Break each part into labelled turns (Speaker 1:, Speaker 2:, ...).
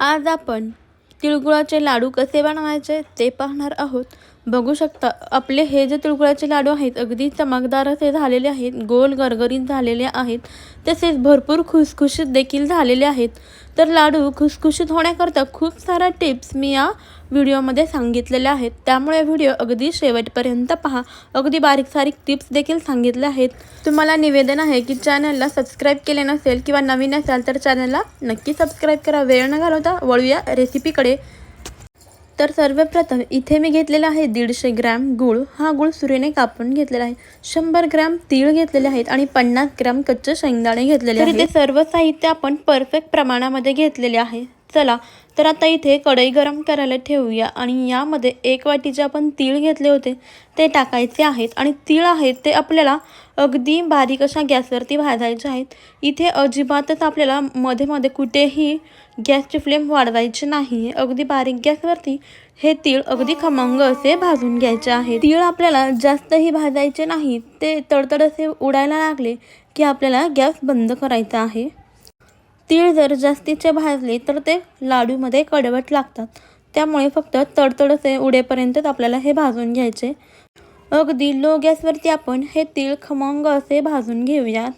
Speaker 1: आज आपण तिळगुळाचे लाडू कसे बनवायचे ते पाहणार आहोत. बघू शकता. आपले हे जे तिळगुळाचे लाडू आहेत अगदी चमकदार असे झालेले आहेत गोल गरगरीत झालेले आहेत तसेच भरपूर खुसखुशीत देखील झालेले आहेत. तर लाडू खुसखुशीत होण्याकरता खूप साऱ्या टिप्स मी या व्हिडिओमध्ये सांगितलेल्या आहेत. त्यामुळे व्हिडिओ अगदी शेवटपर्यंत पहा. अगदी बारीक सारीक टिप्स देखील सांगितले आहेत. तुम्हाला निवेदन आहे की चॅनलला सबस्क्राईब केले नसेल किंवा नवीन असाल तर चॅनलला नक्की सबस्क्राईब करा. वेळ न घालवता वळूया रेसिपीकडे. तर सर्वप्रथम इथे मी घेतलेला आहे दीडशे ग्रॅम गूळ. हा गूळ सुरीने कापून घेतलेला आहे. शंभर ग्रॅम तीळ घेतलेले आहेत आणि पन्नास ग्रॅम कच्चे शेंगदाणे घेतलेले आहेत. ते सर्व साहित्य आपण परफेक्ट प्रमाणामध्ये घेतलेले आहे. चला तर आता इथे कढई गरम करायला ठेवूया आणि यामध्ये एक वाटी जे आपण तीळ घेतले होते ते टाकायचे आहेत आणि तीळ आहेत ते आपल्याला अगदी बारीक अशा गॅसवरती भाजायचे आहेत. इथे अजिबातच आपल्याला मध्ये मध्ये कुठेही गॅसची फ्लेम वाढवायची नाही. अगदी बारीक गॅसवरती हे तीळ अगदी खमंग असे भाजून घ्यायचे आहे तीळ आपल्याला जास्तही भाजायचे नाही ते तडतड असे उडायला लागले की आपल्याला गॅस बंद करायचा आहे. तीळ जर जास्तीचे भाजले तर ते लाडूमध्ये कडवट लागतात. त्यामुळे फक्त तडतडसे उडेपर्यंतच आपल्याला हे भाजून घ्यायचे. अगदी लो गॅसवरती आपण हे तीळ खमंग असे भाजून घेऊयात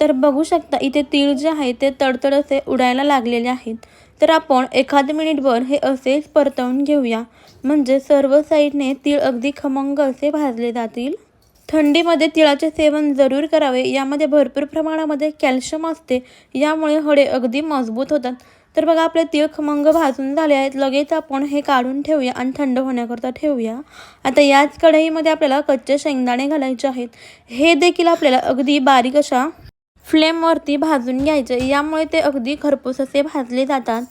Speaker 1: तर बघू शकता इथे तीळ जे आहे ते तडतड असे उडायला लागलेले आहेत. तर आपण एखाद मिनिटभर हे असेच परतवून घेऊया. म्हणजे सर्व साईडने तीळ अगदी खमंग असे भाजले जातील. थंडीमध्ये तिळाचे सेवन जरूर करावे. यामध्ये भरपूर प्रमाणामध्ये कॅल्शियम असते. यामुळे हडे अगदी मजबूत होतात. तर बघा आपले तीळ खमंग भाजून झाले आहेत. लगेच आपण हे काढून ठेवूया आणि थंड होण्याकरता ठेवूया. आता याच कढईमध्ये आपल्याला कच्चे शेंगदाणे घालायचे आहेत. हे देखील आपल्याला अगदी बारीक अशा फ्लेमवरती भाजून घ्यायचे. यामुळे ते अगदी खरपूस असे भाजले जातात.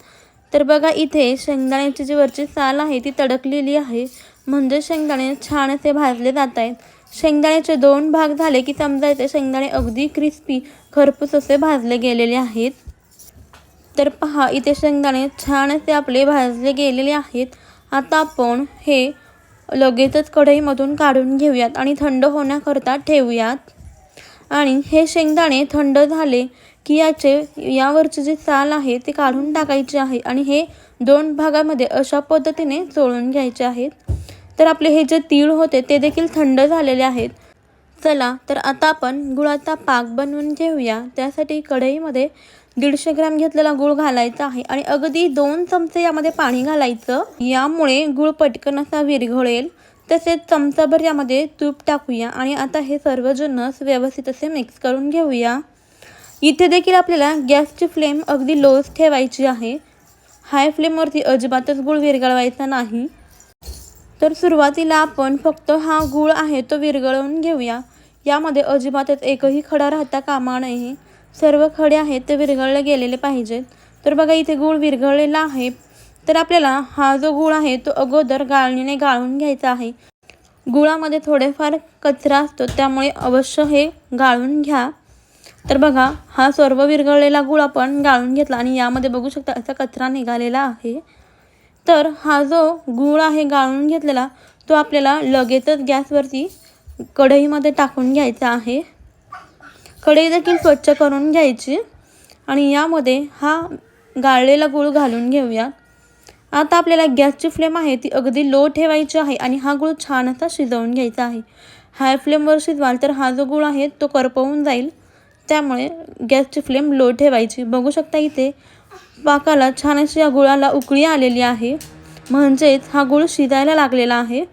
Speaker 1: तर बघा इथे शेंगदाण्याची जी वरची साल आहे ती तडकलेली आहे. म्हणजे शेंगदाणे छान असे भाजले जात आहेत. शेंगदाण्याचे दोन भाग झाले की समजायचे. शेंगदाणे अगदी क्रिस्पी खरपूस असे भाजले गेलेले आहेत. तर पहा इथे शेंगदाणे छान असे आपले भाजले गेलेले आहेत. आता आपण हे लगेचच कढईमधून काढून घेऊयात आणि थंड होण्याकरता ठेवूयात. आणि हे शेंगदाणे थंड झाले की याचे यावरचे जे साल आहे ते काढून टाकायचे आहे आणि हे दोन भागामध्ये अशा पद्धतीने चोळून घ्यायचे आहेत. तर आपले हे जे तीळ होते ते देखील थंड झालेले आहेत. चला तर आता आपण गुळाचा पाक बनवून घेऊया. त्यासाठी कढईमध्ये दीडशे ग्रॅम घेतलेला गुळ घालायचा आहे आणि अगदी दोन चमचे यामध्ये पाणी घालायचं. यामुळे गुळ पटकन असा विरघळेल. तसेच चमचाभर यामध्ये तूप टाकूया आणि आता हे सर्व जिन्नस व्यवस्थित असे मिक्स करून घेऊया. इथे देखील आपल्याला गॅसची फ्लेम अगदी लोच ठेवायची आहे. हाय फ्लेमवरती अजिबातच गुळ विरघळवायचा नाही. तर सुरुवातीला आपण फक्त हा गूळ आहे तो विरघळवून घेऊया. यामध्ये अजिबातच एकही खडा राहता कामा नये. सर्व खडे आहेत ते विरघळले गेलेले पाहिजेत. तर बघा इथे गूळ विरघळलेला आहे. तर आपल्याला हा जो गूळ आहे तो अगोदर गाळणीने गाळून घ्यायचा आहे. गुळामध्ये थोडेफार कचरा असतो त्यामुळे अवश्य हे गाळून घ्या. तर बघा हा सर्व विरघळलेला गूळ आपण गाळून घेतला आणि यामध्ये बघू शकता असा कचरा निघालेला आहे. तर हा जो गूळ आहे गाळून घेतलेला तो आपल्याला लगेचच गॅसवरती कढईमध्ये टाकून घ्यायचा आहे. कढई देखील स्वच्छ करून घ्यायची आणि यामध्ये हा गाळलेला गूळ घालून घेऊया. आता आपल्याला गॅसची फ्लेम आहे ती अगदी लो ठेवायची आहे आणि हा गूळ छान असा शिजवून घ्यायचा आहे. हाय फ्लेमवर शिजवाल तर हा जो गूळ आहे तो करपवून जाईल. त्यामुळे गॅसची फ्लेम लो ठेवायची. बघू शकता इथे पाकाला छान अशी या गुळाला उकळी आलेली आहे. म्हणजेच हा गुळ शिजायला लागलेला आहे.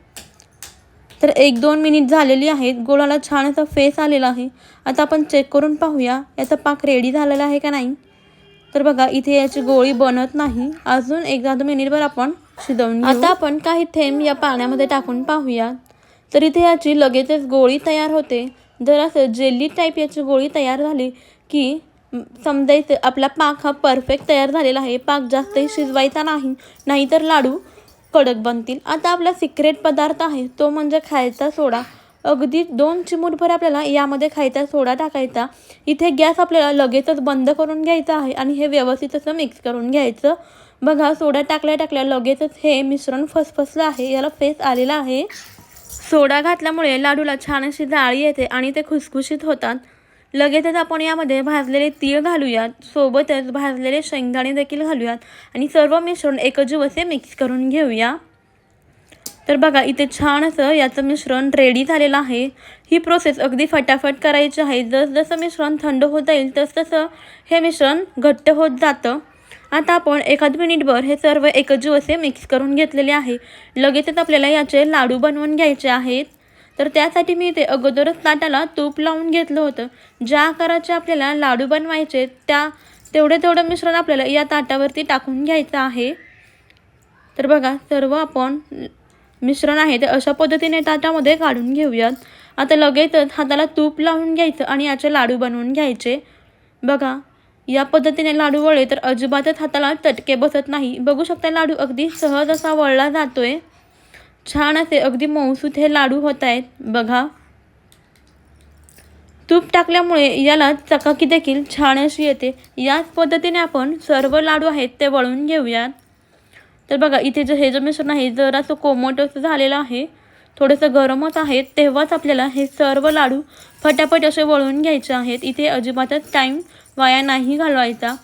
Speaker 1: तर एक दोन मिनिट झालेली आहेत. गुळाला छान असा फेस आलेला आहे. आता आपण चेक करून पाहूया याचा पाक रेडी झालेला आहे का नाही? तर बघा इथे याची गोळी बनत नाही. अजून एक दोन मिनिटभर आपण शिजवून आता आपण काही थेंब या पाण्यामध्ये टाकून पाहूया. तर इथे याची लगेचच गोळी तयार होते. जर असं जेली टाईप याची गोळी तयार झाली की समजायचं आपला पाक हा परफेक्ट तयार झालेला आहे. पाक जास्तही शिजवायचा नाही. नाहीतर लाडू कडक बनतील. आता आपला सिक्रेट पदार्थ आहे. तो म्हणजे खायचा सोडा. अगदी दोन चिमूटभर आपल्याला यामध्ये खायचा सोडा टाकायचा. इथे गॅस आपल्याला लगेचच बंद करून घ्यायचा आहे आणि हे व्यवस्थित असं मिक्स करून घ्यायचं. बघा सोडा टाकल्या टाकल्या लगेचच हे मिश्रण फसफसलं आहे. याला फेस आलेला आहे. सोडा घातल्यामुळे लाडूला छान अशी जाळी येते आणि ते खुसखुशीत होतात. लगेचच आपण यामध्ये भाजलेले तीळ घालूयात. सोबतच भाजलेले शेंगदाणे देखील घालूयात. आणि सर्व मिश्रण एकजीव असे मिक्स करून घेऊया. तर बघा इथे छान असं याचं मिश्रण रेडी झालेलं आहे. ही प्रोसेस अगदी फटाफट करायची आहे. जसजसं मिश्रण थंड होत जाईल तसतसं हे मिश्रण घट्ट होत जातं. आता आपण एखाद मिनिटभर हे सर्व एकजीव असे मिक्स करून घेतलेले आहे. लगेचच आपल्याला याचे लाडू बनवून घ्यायचे आहेत. तर त्यासाठी मी इथे अगोदरच ताटाला तूप लावून घेतलं होतं. ज्या आकाराचे आपल्याला लाडू बनवायचे त्या तेवढे तेवढं मिश्रण आपल्याला या ताटावरती टाकून घ्यायचं आहे. तर बघा सर्व आपण मिश्रण आहे ते अशा पद्धतीने ताटामध्ये काढून घेऊयात. आता लगेचच हाताला तूप लावून घ्यायचं आणि याचे लाडू बनवून घ्यायचे. बघा या पद्धतीने लाडू वळले तर अजिबातच हाताला चटके बसत नाही. बघू शकता लाडू अगदी सहज असा वळला जातोय. छान असे अगदी मऊसूत हे लाडू होत आहेत. बघा. तूप टाकल्यामुळे याला चकाकी देखील छान अशी येते. याच पद्धतीने आपण सर्व लाडू आहेत ते वळून घेऊयात. तर बघा इथे जे हे जे मिश्रण आहे जरासं कोमट असं झालेलं आहे. थोडंसं गरमच आहे. तेव्हाच आपल्याला हे सर्व लाडू फटाफट असे वळून घ्यायचे आहेत. इथे अजिबातच टाईम वाया नाही घालवायचा.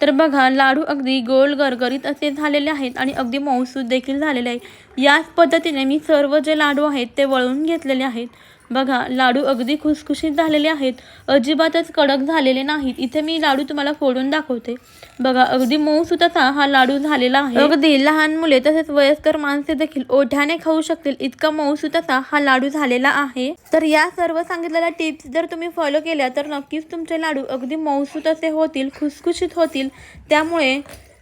Speaker 1: तर बघा लाडू अगदी गोल गरगरीत असे झालेले आहेत आणि अगदी मऊसूद देखील झालेले आहे याच पद्धतीने मी सर्व जे लाडू आहेत ते वळून घेतलेले आहेत. बघा लाडू अगदी खुसखुशीत झालेले आहेत. अजिबातच कडक झालेले नाहीत. इथे मी लाडू तुम्हाला फोडून दाखवते. बघा अगदी मऊसुताचा हा लाडू झालेला आहे. अगदी लहान मुले तसेच वयस्कर माणसे देखील ओढ्याने खाऊ शकतील इतका मऊसुताचा असा हा लाडू झालेला आहे. तर या सर्व सांगितलेल्या टिप्स जर तुम्ही फॉलो केल्या तर नक्कीच तुमचे लाडू अगदी मऊसूत असे होतील खुसखुशीत होतील. त्यामुळे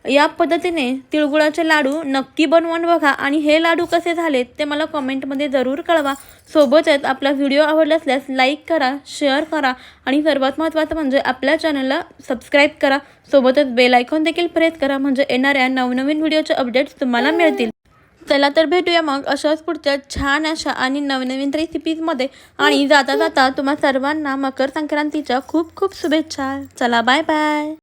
Speaker 1: या पद्धतीने तिळगुळाचे लाडू नक्की बनवून बघा. आणि हे लाडू कसे झालेत ते मला कमेंटमध्ये जरूर कळवा. सोबतच आपला व्हिडिओ आवडला असल्यास लाईक करा शेअर करा आणि सर्वात महत्त्वाचं म्हणजे आपल्या चॅनलला सबस्क्राईब करा. सोबतच बेल आयकॉन देखील प्रेस करा म्हणजे येणाऱ्या नवनवीन व्हिडिओचे अपडेट्स तुम्हाला मिळतील. चला तर भेटूया मग अशाच पुढच्या छान अशा आणि नवनवीन रेसिपीजमध्ये. आणि जाता जाता तुम्हा सर्वांना मकर संक्रांतीच्या खूप खूप शुभेच्छा. चला बाय बाय.